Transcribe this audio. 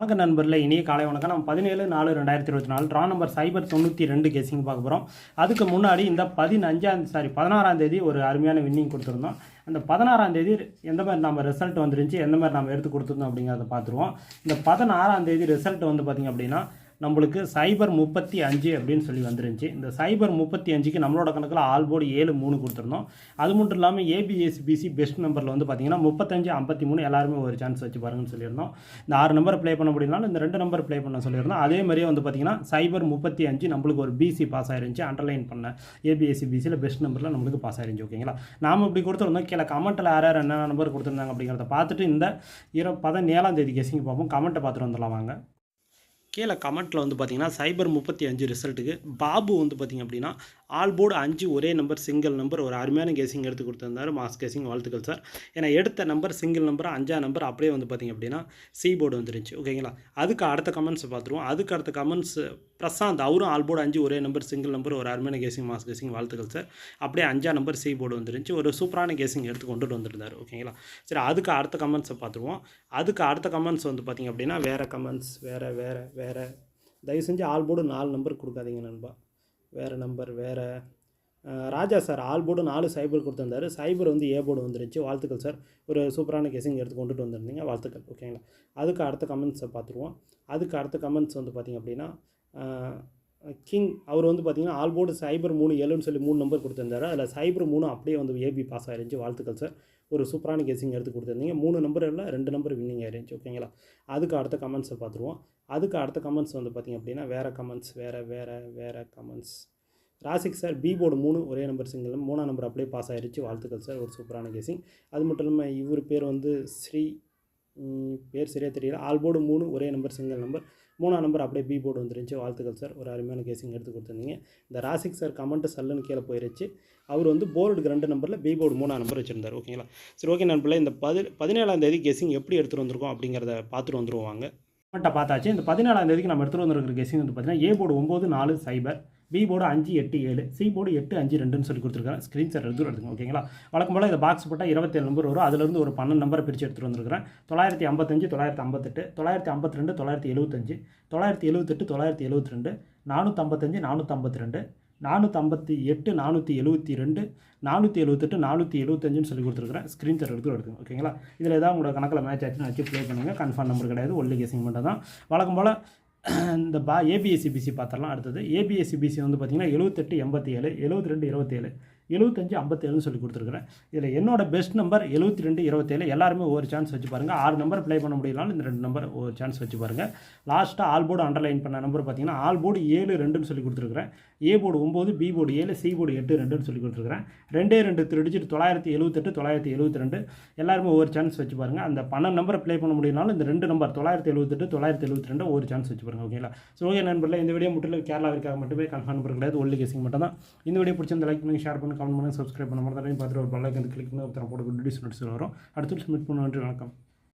வணக்கம் நண்பரில் இனிய காலை வணக்கம். நம்ம பதினேழு நாலு ரெண்டாயிரத்தி இருபத்தி நாலு ட்ரா நம்பர் சைபர் தொண்ணூற்றி ரெண்டு கேசிங் பார்க்க போகிறோம் அதுக்கு முன்னாடி இந்த பதினஞ்சாம் சாரி பதினாறாம் தேதி ஒரு அருமையான வின்னிங் கொடுத்துருந்தோம். அந்த பதினாறாம் தேதி எந்த மாதிரி நம்ம ரிசல்ட் வந்துருந்துச்சு எந்த மாதிரி நம்ம எடுத்து கொடுத்துருந்தோம் அப்படிங்கிறத பார்த்துருவோம். இந்த பதினாறாம் தேதி ரிசல்ட் வந்து பார்த்திங்க அப்படின்னா நம்மளுக்கு சைபர் முப்பத்தி அஞ்சு அப்படின்னு சொல்லி வந்துருந்துச்சு. இந்த சைபர் முப்பத்தி அஞ்சுக்கு நம்மளோட கணக்கில் ஆல் போர்டு ஏழு மூணு கொடுத்துருந்தோம். அது மட்டும் இல்லாமல் ஏபிஎஸ்பிசி பெஸ்ட் நம்பரில் வந்து பார்த்தீங்கன்னா முப்பத்தஞ்சு ஐம்பத்தி மூணு எல்லாருமே ஒரு சான்ஸ் வச்சு பாருங்கன்னு சொல்லியிருந்தோம். இந்த ஆறு நம்பர் ப்ளே பண்ண முடியலனாலும் இந்த ரெண்டு நம்பர் ப்ளே பண்ண சொல்லியிருந்தோம். அதே மாதிரியே வந்து பார்த்தீங்கன்னா சைபர் முப்பத்தி அஞ்சு நம்மளுக்கு ஒரு பிசி பாஸ் ஆயிருந்துச்சு. அண்டர்லைன் பண்ண ஏபிஎஸ்சி பிசியில் பெஸ்ட் நம்பரில் நம்மளுக்கு பாஸ் ஆயிருந்துச்சு ஓகேங்களா நாம் இப்படி கொடுத்துருந்தோம். கீழே கமெண்ட்டில் யார் யார் என்ன நம்பர் கொடுத்துருந்தாங்க அப்படிங்கிறத பார்த்துட்டு இந்த இரு பதினேழாம் தேதி கெஸிங் பார்ப்போம். கமெண்ட்டை பார்த்துட்டு வந்துடலாம் வாங்க. கீழே கமெண்ட்டில் வந்து பார்த்தீங்கன்னா சைபர் முப்பத்தி அஞ்சு ரிசல்ட்டுக்கு பாபு வந்து பார்த்திங்க அப்படின்னா ஆல் போர்டு அஞ்சு ஒரே நம்பர் சிங்கிள் நம்பர் ஒரு அருமையான கேசிங் எடுத்து கொடுத்துருந்தாரு. மாஸ் கேசிங் வாழ்த்துக்கள் சார் ஏன்னா எடுத்த நம்பர் சிங்கிள் நம்பர் அஞ்சா நம்பர் அப்படியே வந்து பார்த்தீங்க அப்படின்னா சி போர்டு வந்துருச்சு ஓகேங்களா அதுக்கு அடுத்த கமெண்ட்ஸ் பார்த்துருவோம். அதுக்கு அடுத்த கமெண்ட்ஸ் பிரசாந்த் அவரும் ஆல் போர்டு அஞ்சு ஒரே நம்பர் சிங்கிள் நம்பர் ஒரு அருமையான கேசிங் மாஸ் கேசிங் வாழ்த்துக்கள் சார் அப்படியே அஞ்சா நம்பர் சி போர்டு வந்துருந்துச்சு ஒரு சூப்பரான கேசிங் எடுத்து கொண்டுட்டு வந்துருந்தார். ஓகேங்களா சரி அதுக்கு அடுத்த கமெண்ட்ஸை பார்த்துருவோம். அதுக்கு அடுத்த கமெண்ட்ஸ் வந்து பார்த்தீங்க அப்படின்னா வேறு கமெண்ட்ஸ் வேறு வேறு வேறு. தயவு செஞ்சு ஆல் போர்டு நாலு நம்பர் கொடுக்காதீங்க நண்பா. வேறு நம்பர் வேறு ராஜா சார் ஆல் போர்டு நாலு சைபர் கொடுத்துருந்தாரு. சைபர் வந்து ஏ போர்டு வந்துருச்சு. வாழ்த்துக்கள் சார் ஒரு சூப்பரான கேசிங் எடுத்து கொண்டுட்டு வந்திருந்தீங்க. வாழ்த்துக்கள். ஓகேங்களா அதுக்கு அடுத்த கமெண்ட்ஸை பார்த்துருவோம். அதுக்கு அடுத்த கமெண்ட்ஸ் வந்து பார்த்திங்க அப்படின்னா கிங் அவர் வந்து பார்த்தீங்கன்னா ஆல்போர்டு சைபர் மூணு ஏழுன்னு சொல்லி மூணு நம்பர் கொடுத்துருந்தாரு. அதில் சைபர் மூணு அப்படியே வந்து ஏபி பாஸ் ஆயிருந்துச்சு. வாழ்த்துக்கள் சார் ஒரு சூப்பரான கேசிங் எடுத்து கொடுத்துருந்தீங்க. மூணு நம்பர் இல்லை ரெண்டு நம்பர் வின்னிங் ஆயிருந்துச்சு. ஓகேங்களா அதுக்கு அடுத்த கமெண்ட்ஸை பார்த்துருவோம் அதுக்கு அடுத்த கமெண்ட்ஸ் வந்து பார்த்திங்க அப்படின்னா வேறு கமெண்ட்ஸ் வேறு வேறு வேறு comments Rasik sir B board மூணு ஒரே நம்பர் சிங்கிள் மூணாம் நம்பர் அப்படியே பாஸ் ஆயிருச்சு வாழ்த்துக்கள் சார் ஒரு சூப்பரான கேசிங் அது மட்டும் இல்லாமல் இவர் பேர் வந்து ஸ்ரீ பேர் சரியாக தெரியல. ஆல் போர்டு மூணு ஒரே நம்பர் சிங்கிள் நம்பர் மூணாம் நம்பர் அப்படியே பி போர்டு வந்துருந்துச்சு. வாழ்த்துக்கள் சார் ஒரு அருமையான கேசிங் எடுத்து கொடுத்துருந்தீங்க. இந்த ராசிக் சார் கமெண்ட்டு சல்லுன்னு கீழே போயிருச்சு. அவர் வந்து போர்டுக்கு ரெண்டு நம்பரில் பி போர்டு மூணாம் நம்பர் வச்சுருந்தார். ஓகேங்களா சரி ஓகே நண்பர்களே இந்த பதி பதினேழாம் தேதி கேசிங் எப்படி எடுத்துகிட்டு வந்திருக்கோம் அப்படிங்கிறத பார்த்துட்டு வந்துருவாங்க கமெண்ட்டை பார்த்தாச்சு. இந்த பதினேழாம் தேதிக்கு நம்ம எடுத்துகிட்டு வந்திருக்கிற கேசிங் வந்து பார்த்தீங்கன்னா ஏ போர்டு ஒம்பது நாலு சைபர் பி போர்டு அஞ்சு எட்டு ஏழு சி போர்டு எட்டு அஞ்சு ரெண்டுன்னு சொல்லி கொடுத்துருக்காங்க. ஸ்க்ரீன்ஷாட் எடுத்து எடுத்துங்க ஓகேங்களா வழக்கம் போல் இந்த பாக்ஸ் போட்டால் இருபத்தேழு நம்பர் வரும். அதுலேருந்து ஒரு பன்னெண்டு நம்பரை பிரித்து எடுத்துகிட்டு வந்திருக்கிறேன். தொள்ளாயிரத்தி ஐம்பத்தஞ்சு தொள்ளாயிரத்தி ஐம்பத்தெட்டு தொள்ளாயிரத்தி ஐம்பத்தி ரெண்டு தொள்ளாயிரத்தி எழுபத்தஞ்சு தொள்ளாயிரத்தி எழுபத்தெட்டு தொள்ளாயிரத்தி எழுபத்தி ரெண்டு நானூற்றம்பத்தஞ்சு நானூற்றம்பத்தி ரெண்டு நானூற்றம்பத்தி எட்டு நானூற்றி எழுபத்தி ரெண்டு நானூற்றி எழுபத்தெட்டு நானூற்றி எழுபத்தஞ்சுன்னு சொல்லி கொடுத்துருக்குறேன். ஸ்க்ரீன்ஷாட் எடுத்து எடுத்துங்க ஓகேங்களா இதில் ஏதாவது உங்களோட கணக்கில் மேட்ச் ஆச்சுன்னு வச்சு ப்ளே பண்ணுங்கள் கன்ஃபார்ம் நம்பர் கிடையாது. ஒல்லி கேசிங் மட்டும் தான் வழக்கம் போல் இந்த பா ஏபிஎஸ்சிபிசி பார்த்துடலாம். அடுத்தது ஏபிஎஸ்சிபிசி வந்து பார்த்திங்கன்னா எழுபத்தெட்டு எண்பத்தி ஏழு எழுபத்தி ரெண்டு இருபத்தேழு எழுபத்தஞ்சு ஐம்பத்தேழுன்னு சொல்லி கொடுத்துருக்குறேன். இதில் என்னோட பெஸ்ட் நம்பர் எழுபத்தி ரெண்டு இருபத்தேழு எல்லாருமே ஒவ்வொரு சான்ஸ் வச்சு பாருங்கள் ஆறு நம்பர் ப்ளே பண்ண முடியலனாலும் இந்த ரெண்டு நம்பர் ஒரு சான்ஸ் வச்சு பாருங்கள் லாஸ்ட்டாக ஆல் போர்டு அண்டர்லைன் பண்ண நம்பர் பார்த்தீங்கன்னா ஆல் போர்டு ஏழு ரெண்டுன்னு சொல்லி கொடுத்துருக்குறேன். ஏ போர்டு ஒம்பது பி போர்டு ஏழு சி போர்டு எட்டு ரெண்டுன்னு சொல்லி கொடுத்துருக்குறேன். ரெண்டே ரெண்டு திருடிச்சிட்டு தொள்ளாயிரத்தி எழுபத்தெட்டு தொள்ளாயிரத்தி எழுபத்தி ரெண்டு எல்லாருமே ஒவ்வொரு சான்ஸ் வச்சு பாருங்கள் அந்த பன்னெண்டு நம்பர் ப்ளே பண்ண முடியலனாலும் இந்த ரெண்டு நம்பர் தொள்ளாயிரத்தி எழுபத்தெட்டு தொள்ளாயிரத்தி எழுபத்தி ரெண்டு ஒரு சான்ஸ் வச்சு பாருங்க ஓகேங்களா ஸோ ஓகே நண்பர்களே இந்த வீடியோ முற்றிலும் கேரளாவிற்காக மட்டுமே கன்ஃபார்ம் நம்பர் கிடையாது. ஒல்லி கேசிங் மட்டும் தான் இந்த வீடியோ பிடிச்சிருந்த லைக் பண்ணி ஷேர் பண்ணுங்கள் கமெண்ட் பண்ணுங்கள் சப்ஸ்கிரைப் பண்ண மாதிரி பார்த்துட்டு ஒரு பல்லைக்கு வந்து கிளிக் பண்ணி ஒருத்தர போட்டு வீடியோஸ் நோட்ஸ் வரும். அடுத்து மீட் பண்ண நன்றி வணக்கம்.